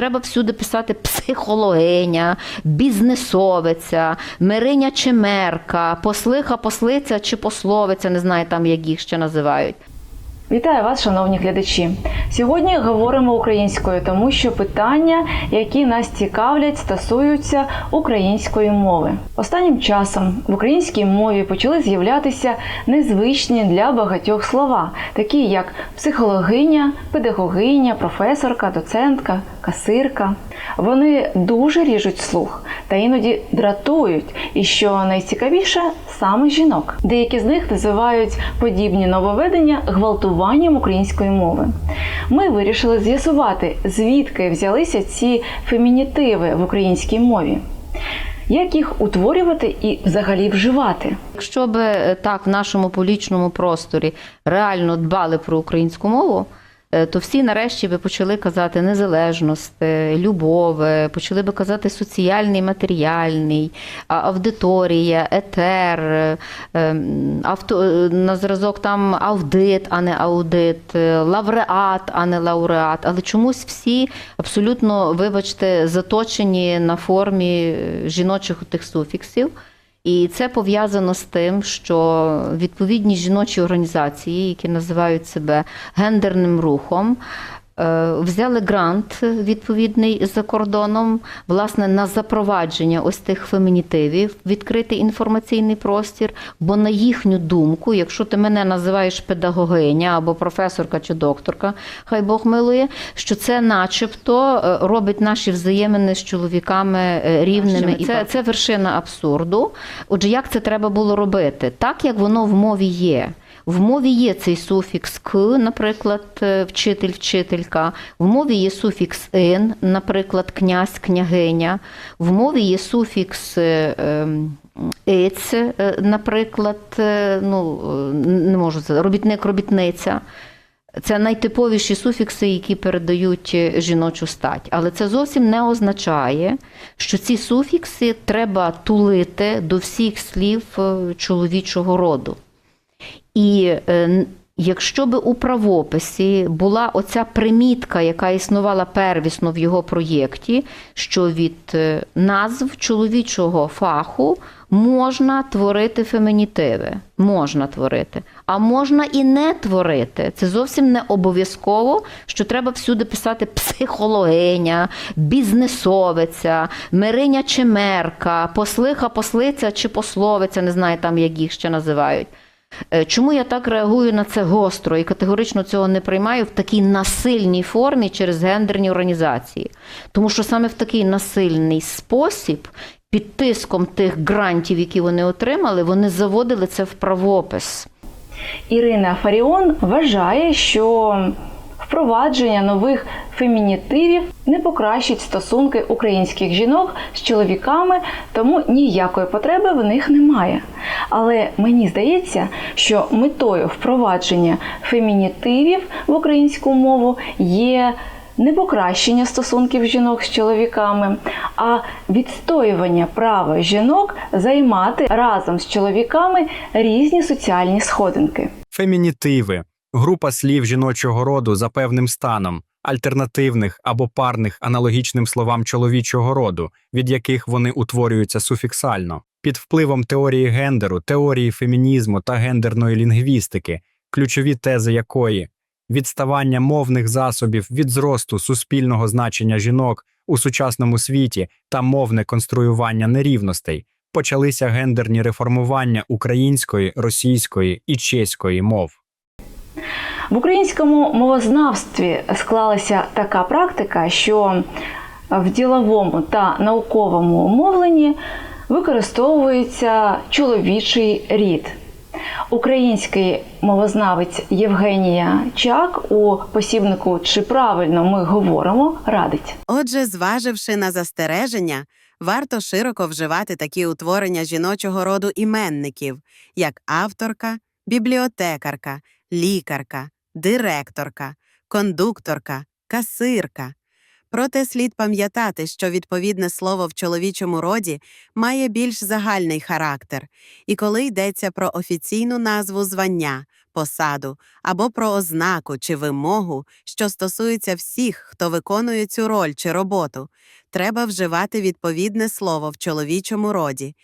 Треба всюди писати психологиня, бізнесовиця, мириня чи мерка, послиха, послиця чи пословиця, не знаю там, як їх ще називають. Вітаю вас, шановні глядачі. Сьогодні говоримо українською, тому що питання, які нас цікавлять, стосуються української мови. Останнім часом в українській мові почали з'являтися незвичні для багатьох слова, такі як психологиня, педагогиня, професорка, доцентка, касирка. Вони дуже ріжуть слух та іноді дратують, і що найцікавіше саме жінок. Деякі з них називають подібні нововведення гвалтуванням української мови. Ми вирішили з'ясувати, звідки взялися ці фемінітиви в українській мові, як їх утворювати і взагалі вживати. Якщо би е, так в нашому публічному просторі реально дбали про українську мову, то всі нарешті би почали казати незалежність, е, любов, е, почали би казати соціальний, матеріальний, аудиторія, етер, е, ем, авто, е, на зразок там аудит, а не аудит, е, лауреат, а не лауреат. Але чомусь всі абсолютно, вибачте, заточені на формі е, жіночих тих суфіксів. І це пов'язано з тим, що відповідні жіночі організації, які називають себе гендерним рухом, взяли грант відповідний за кордоном, власне, на запровадження ось тих фемінітивів, відкритий інформаційний простір. Бо на їхню думку, якщо ти мене називаєш педагогиня або професорка чи докторка, хай Бог милує, що це, начебто, е, робить наші взаємини з чоловіками е, рівними. І це, це вершина абсурду. Отже, як це треба було робити? Так як воно в мові є. В мові є цей суфікс к, наприклад, е, вчитель, вчителька. В мові є суфікс ин, наприклад, князь, княгиня. В мові є суфікс е, ем, е, наприклад, ну не можу це робітник, робітниця. Це найтиповіші суфікси, які передають жіночу стать. Але це зовсім не означає, що ці суфікси треба тулити до всіх слів чоловічого роду. І е, якщо би у правописі була оця примітка, яка існувала первісно в його проєкті, що від е, назв чоловічого фаху можна творити фемінітиви, можна творити, а можна і не творити. Це зовсім не обов'язково, що треба всюди писати психологиня, бізнесовиця, мириня чи мерка, послиха, послиця чи пословиця, не знаю там, як їх ще називають. Е, Чому я так реагую на це гостро і категорично цього не приймаю в такій насильній формі через гендерні організації? Тому що саме в такий насильний спосіб, під тиском тих грантів, які вони отримали, вони заводили це в правопис. Ірина Фаріон вважає, що впровадження нових фемінітивів не покращить стосунки українських жінок з чоловіками, тому ніякої потреби в них немає. Але мені здається, що метою впровадження фемінітивів в українську мову є не покращення стосунків жінок з чоловіками, а відстоювання права жінок займати разом з чоловіками різні соціальні сходинки. Фемінітиви група слів жіночого роду за певним станом, альтернативних або парних аналогічним словам чоловічого роду, від яких вони утворюються суфіксально. Під впливом теорії гендеру, теорії фемінізму та гендерної лінгвістики, ключові тези якої відставання мовних засобів від зросту суспільного значення жінок у сучасному світі та мовне конструювання нерівностей, почалися гендерні реформування української, російської і чеської мов. В українському мовознавстві склалася така практика, що в діловому та науковому мовленні використовується чоловічий рід. Український мовознавець Євгенія Чак у посібнику Чи правильно ми говоримо радить. Отже, зваживши на застереження, варто широко вживати такі утворення жіночого роду іменників, як авторка, бібліотекарка, лікарка, директорка, кондукторка, касирка. Проте слід пам'ятати, що відповідне слово в чоловічому роді має більш загальний характер, і коли йдеться про офіційну назву звання, посаду або про ознаку чи вимогу, що стосується всіх, хто виконує цю роль чи роботу, треба вживати відповідне слово в чоловічому роді,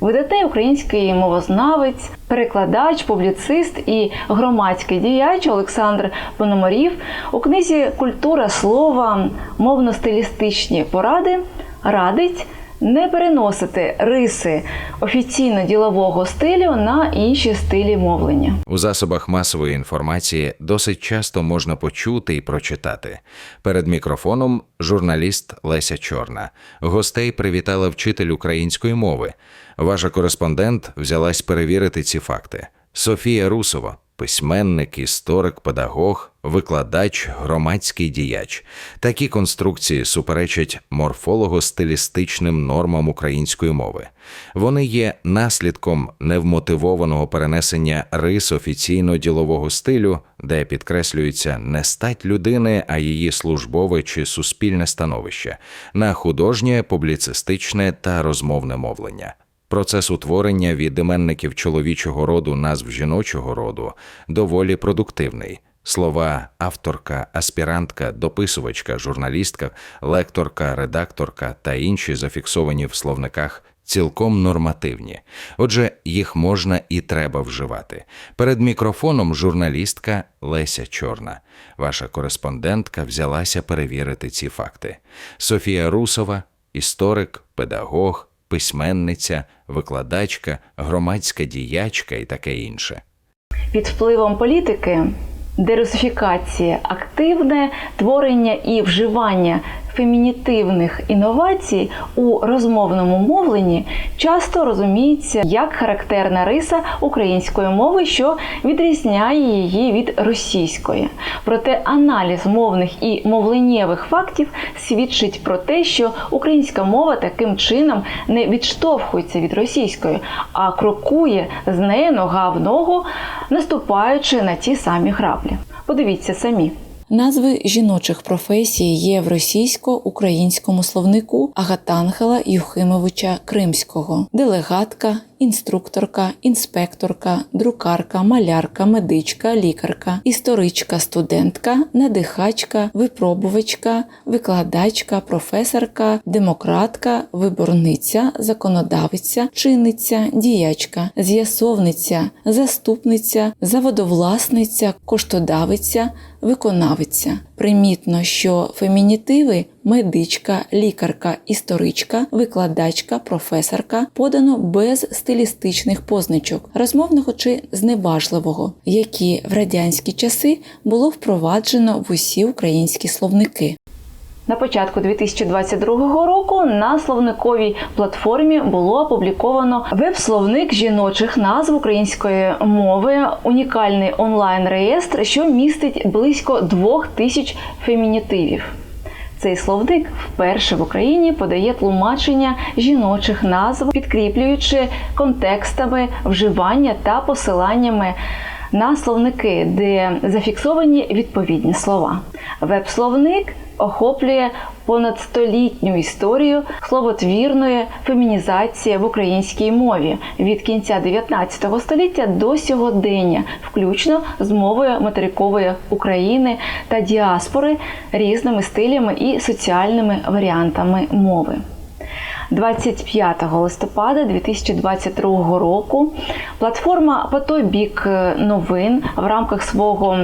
Видатний український мовознавець, перекладач, публіцист і громадський діяч Олександр Пономарів у книзі Культура слова, мовно-стилістичні поради радить не переносити риси офіційно-ділового стилю на інші стилі мовлення. У засобах масової інформації досить часто можна почути і прочитати. Перед мікрофоном журналіст Леся Чорна. Гостей привітала вчитель української мови. Ваша кореспондент взялась перевірити ці факти. Софія Русова, письменник, історик, педагог, викладач, громадський діяч. Такі конструкції суперечать морфолого-стилістичним нормам української мови. Вони є наслідком невмотивованого перенесення рис офіційно-ділового стилю, де підкреслюється не стать людини, а її службове чи суспільне становище, на художнє, публіцистичне та розмовне мовлення. Процес утворення від іменників чоловічого роду назв жіночого роду доволі продуктивний. Слова авторка, аспірантка, дописувачка, журналістка, лекторка, редакторка та інші зафіксовані в словниках цілком нормативні. Отже, їх можна і треба вживати. Перед мікрофоном журналістка Леся Чорна. Ваша кореспондентка взялася перевірити ці факти. Софія Русова, історик, педагог, письменниця, викладачка, громадська діячка і таке інше. Під впливом політики, дерусифікації, активне творення і вживання фемінітивних інновацій у розмовному мовленні часто розуміється як характерна риса української мови, що відрізняє її від російської. Проте аналіз мовних і мовленнєвих фактів свідчить про те, що українська мова таким чином не відштовхується від російської, а крокує з нею нога в ногу, наступаючи на ті самі граблі. Подивіться самі. Назви жіночих професій є в російсько-українському словнику Агатангела Юхимовича Кримського: делегатка, інструкторка, інспекторка, друкарка, малярка, медичка, лікарка, історичка, студентка, надихачка, випробувачка, викладачка, професорка, демократка, виборниця, законодавиця, чинниця, діячка, з'ясовниця, заступниця, заводовласниця, коштодавиця, виконавиця. Примітно, що фемінітиви медичка, лікарка, історичка, викладачка, професорка подано без стилістичних позначок, розмовного чи зневажливого, які в радянські часи було впроваджено в усі українські словники. На початку 2022 року на словниковій платформі було опубліковано веб-словник жіночих назв української мови, унікальний онлайн-реєстр, що містить близько двох тисяч фемінітивів. Цей словник вперше в Україні подає тлумачення жіночих назв, підкріплюючи контекстами вживання та посиланнями на словники, де зафіксовані відповідні слова. Веб-словник охоплює понадстолітню історію словотвірної фемінізації в українській мові від кінця 19 століття до сьогодення, включно з мовою материкової України та діаспори різними стилями і соціальними варіантами мови. 25 листопада 2022 року платформа по той бік новин в рамках свого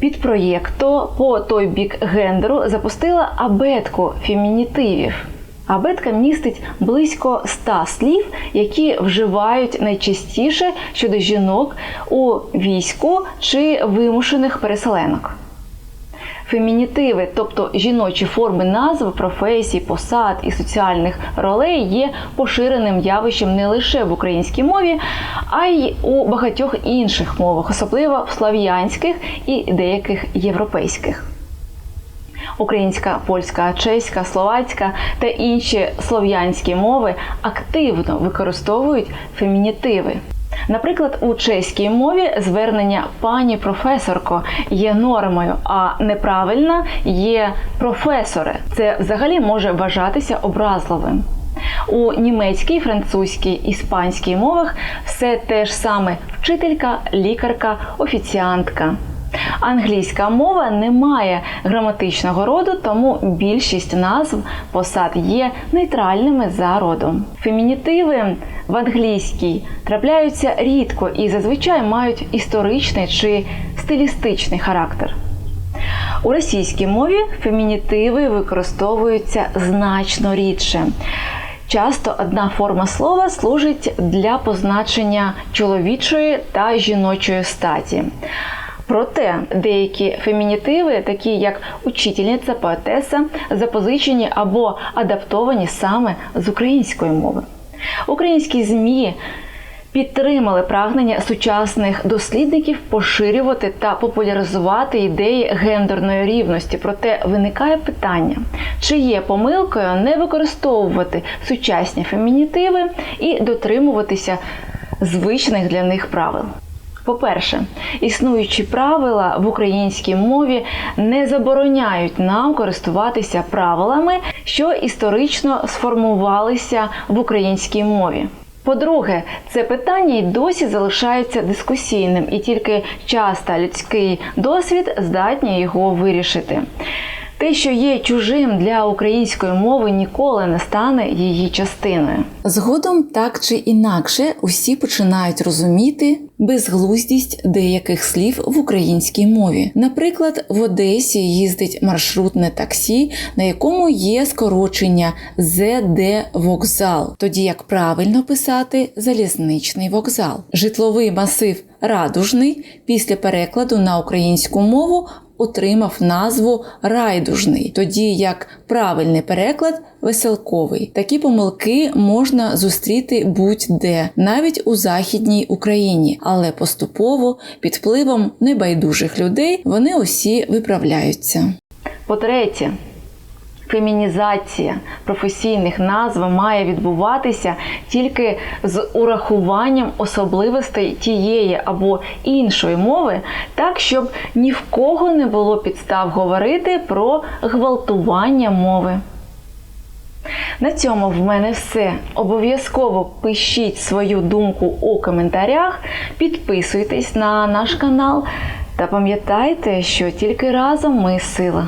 підпроєкту по той бік гендеру запустила абетку фемінітивів. Абетка містить близько 100 слів, які вживають найчастіше щодо жінок у війську чи вимушених переселенок. Фемінітиви, тобто жіночі форми назв, професій, посад і соціальних ролей, є поширеним явищем не лише в українській мові, а й у багатьох інших мовах, особливо в слав'янських і деяких європейських. Українська, польська, чеська, словацька та інші слов'янські мови активно використовують фемінітиви. Наприклад, у чеській мові звернення пані професорко є нормою, а неправильна є професоре. Це взагалі може вважатися образливим. У німецькій, французькій, іспанській мовах все те ж саме вчителька, лікарка, офіціантка. Англійська мова не має граматичного роду, тому більшість назв посад є нейтральними за родом. Фемінітиви в англійській трапляються рідко і зазвичай мають історичний чи стилістичний характер. У російській мові фемінітиви використовуються значно рідше. Часто одна форма слова служить для позначення чоловічої та жіночої статі. Проте деякі фемінітиви, такі як учительниця, поетеса, запозичені або адаптовані саме з української мови. Українські ЗМІ підтримали прагнення сучасних дослідників поширювати та популяризувати ідеї гендерної рівності. Проте виникає питання, чи є помилкою не використовувати сучасні фемінітиви і дотримуватися звичних для них правил. По-перше, існуючі правила в українській мові не забороняють нам користуватися правилами, що історично сформувалися в українській мові. По-друге, це питання й досі залишається дискусійним, і тільки час та людський досвід здатні його вирішити. Те, що є чужим для української мови, ніколи не стане її частиною. Згодом так чи інакше усі починають розуміти безглуздість деяких слів в українській мові. Наприклад, в Одесі їздить маршрутне таксі, на якому є скорочення ЗД вокзал, тоді як правильно писати залізничний вокзал. Житловий масив Радужний після перекладу на українську мову отримав назву райдужний, тоді як правильний переклад веселковий. Такі помилки можна зустріти будь-де, навіть у західній Україні, але поступово під впливом небайдужих людей вони усі виправляються. По-третє, фемінізація професійних назв має відбуватися тільки з урахуванням особливостей тієї або іншої мови, так щоб ні в кого не було підстав говорити про гвалтування мови. На цьому в мене все. Обов'язково пишіть свою думку у коментарях, підписуйтесь на наш канал та пам'ятайте, що тільки разом ми сила.